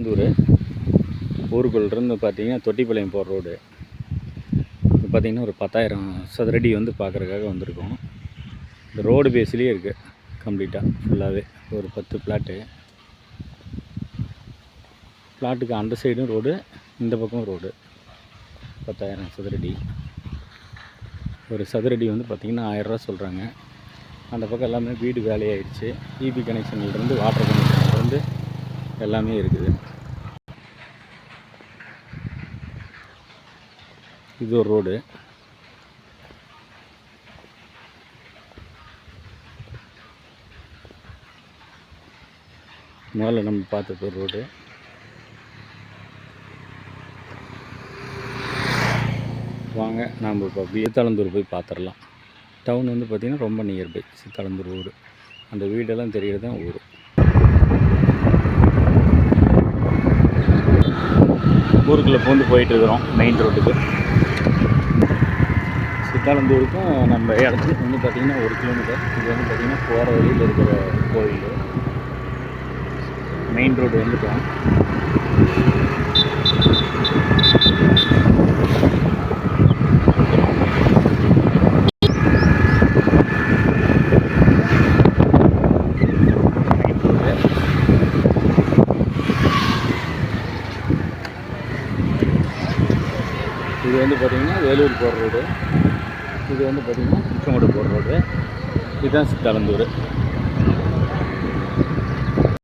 சித்தாலந்தூர் ஊருக்குள்ளேருந்து பார்த்திங்கன்னா தொட்டிப்பாளையம் போகிற ரோடு. இது பார்த்திங்கன்னா ஒரு பத்தாயிரம் சதுரடி வந்து பார்க்குறதுக்காக வந்திருக்கோம். இந்த ரோடு பேஸ்லேயே இருக்குது கம்ப்ளீட்டாக ஃபுல்லாகவே ஒரு பத்து பிளாட்டு. பிளாட்டுக்கு அந்த சைடும் ரோடு இந்த பக்கம் ரோடு. பத்தாயிரம் சதுரடி. ஒரு சதுரடி வந்து பார்த்திங்கன்னா ஆயிரரூவா சொல்கிறாங்க அந்த பக்கம் எல்லாமே வீடு வேலையாயிடுச்சு இபி கனெக்ஷன்லேருந்து வாட்டர் கனெக்ஷன்லேருந்து எல்லாமே இருக்குது. இது ஒரு ரோடு. முதல்ல நம்ம பார்த்தது ஒரு ரோடு. வாங்க நாம் இப்போ சித்தாளந்தூர் போய் பார்த்துடலாம் டவுன் வந்து பார்த்திங்கன்னா ரொம்ப நியர்பை சித்தாளந்தூர் ஊர் அந்த வீடெல்லாம் தெரிகிறது தான் ஊர். ஊருக்குள்ளே பூந்து போயிட்டுருக்குறோம் மெயின் ரோட்டுக்கு சித்தாலந்தூருக்கும் நம்ம இடத்துக்கு வந்து பார்த்திங்கன்னா ஒரு கிலோமீட்டர் இது வந்து பார்த்திங்கன்னா போகிற வழியில் இருக்கிற கோயில். மெயின் ரோடு வந்துட்டோம். இது வந்து பார்த்திங்கன்னா வேலூர் போகிற ரோடு. இது வந்து பார்த்திங்கன்னா திருச்செங்கோடு போகிற ரோடு. இதுதான் சித்தாலந்தூர்.